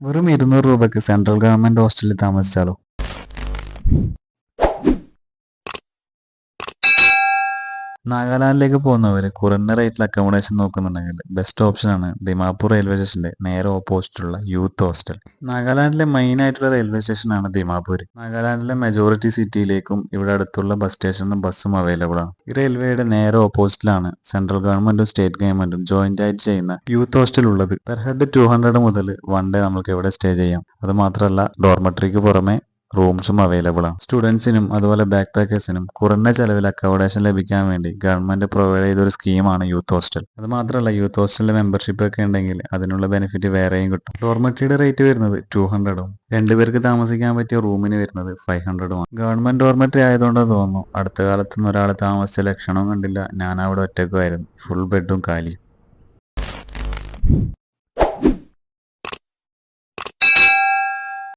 വെറും ഇരുന്നൂറ് രൂപയ്ക്ക് സെൻട്രൽ ഗവൺമെന്റ് ഹോസ്റ്റലിൽ താമസിച്ചാലോ? നാഗാലാൻഡിലേക്ക് പോകുന്നവർ കുറഞ്ഞ റേറ്റിൽ അക്കോമഡേഷൻ നോക്കുന്നുണ്ടെങ്കിൽ ബെസ്റ്റ് ഓപ്ഷൻ ആണ് ദിമാപൂർ റെയിൽവേ സ്റ്റേഷന്റെ നേരെ ഓപ്പോസിറ്റുള്ള യൂത്ത് ഹോസ്റ്റൽ നാഗാലാൻഡിലെ മെയിൻ ആയിട്ടുള്ള റെയിൽവേ സ്റ്റേഷൻ ആണ് ദിമാപൂർ നാഗാലാൻഡിലെ മെജോറിറ്റി സിറ്റിയിലേക്കും ഇവിടെ അടുത്തുള്ള ബസ് സ്റ്റേഷനും ബസ്സും അവൈലബിൾ ആണ്. ഈ റെയിൽവേയുടെ നേരെ ഓപ്പോസിറ്റിലാണ് സെൻട്രൽ ഗവൺമെന്റും സ്റ്റേറ്റ് ഗവൺമെന്റും ജോയിന്റ് ആയിട്ട് ചെയ്യുന്ന യൂത്ത് ഹോസ്റ്റൽ ഉള്ളത്. പെർ ഹെഡ് ടു ഹൺഡ്രഡ് മുതൽ വൺ ഡേ നമുക്ക് ഇവിടെ സ്റ്റേ ചെയ്യാം. അത് മാത്രമല്ല ഡോർമെട്രിക്ക് പുറമെ റൂംസും അവൈലബിൾ ആണ് സ്റ്റുഡൻസിനും അതുപോലെ ബാക്ക് പാക്കേഴ്സിനും കുറഞ്ഞ ചെലവിൽ അക്കോമഡേഷൻ ലഭിക്കാൻ വേണ്ടി ഗവൺമെന്റ് പ്രൊവൈഡ് ചെയ്ത ഒരു സ്കീമാണ് യൂത്ത് ഹോസ്റ്റൽ അത് മാത്രമല്ല യൂത്ത് ഹോസ്റ്റലിലെ മെമ്പർഷിപ്പ് ഒക്കെ ഉണ്ടെങ്കിൽ അതിനുള്ള ബെനിഫിറ്റ് വേറെയും കിട്ടും. ഡോർമെട്രിയുടെ റേറ്റ് വരുന്നത് ടു ഹൺഡ്രഡും രണ്ടുപേർക്ക് താമസിക്കാൻ പറ്റിയ റൂമിന് വരുന്നത് ഫൈവ് ഹൺഡ്രഡുമാണ് ഗവൺമെന്റ് ഡോർമെട്രി ആയതുകൊണ്ട് തോന്നുന്നു അടുത്ത കാലത്തൊന്നും ഒരാൾ താമസിച്ച ലക്ഷണവും കണ്ടില്ല. ഞാൻ അവിടെ ഒറ്റക്കുമായിരുന്നു ഫുൾ ബെഡും കാലിയും.